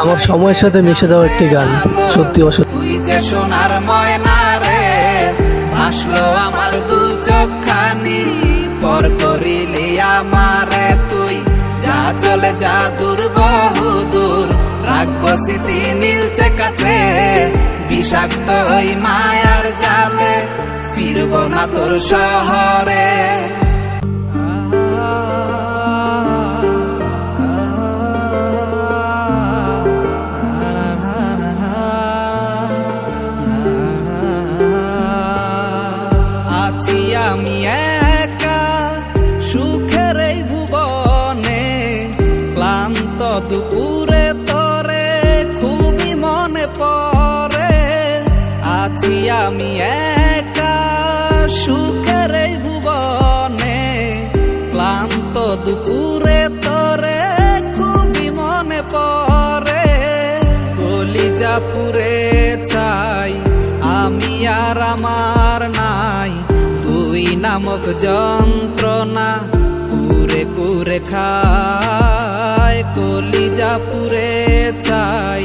আমার সময়ের সাথে মিশে যাওয়া একটি গান, সত্যি অসত্যি। সোনার ময়না রে, ভাসলো আমার দু চোখানি পর করিলি আমারে তুই। যা চলে যা দূর, বহু দূর, রাখব স্মৃতি নীলচে কাছে। বিষাক্ত ওই মায়ার জালে, ফিরব না তোর শহরে। আমি একা সুখের ভুবনে ক্লান্ত দুপুরে তরে খুবই মনে পুরে চাই আমি আর আমার নাই। তুই নামক যন্ত্রণা কুরে কুরে খায়। কলিজা পুরে চাই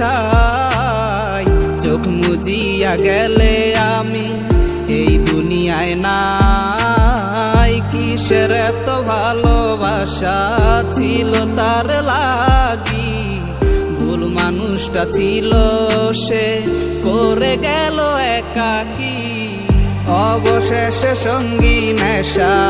ছাই চোখ মুজিয়া গেলে আমি এই দুনিয়ায় নাই। কিসের এত ভালোবাসা ছিল তার লাগি? ভুল মানুষটা ছিল সে, করে গেল একাকি। অবশেষে সঙ্গী নেশা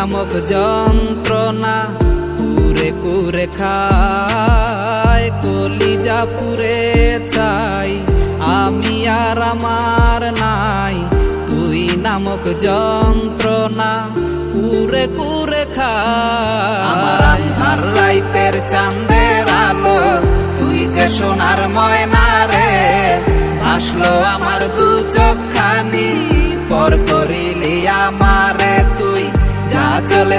নামক যন্ত্রণা কুরে কুরে খায়, কলিজা পুরে চাই আমি আর আমার নাই তুই নামক যন্ত্রণা কুরে কুরে খায়।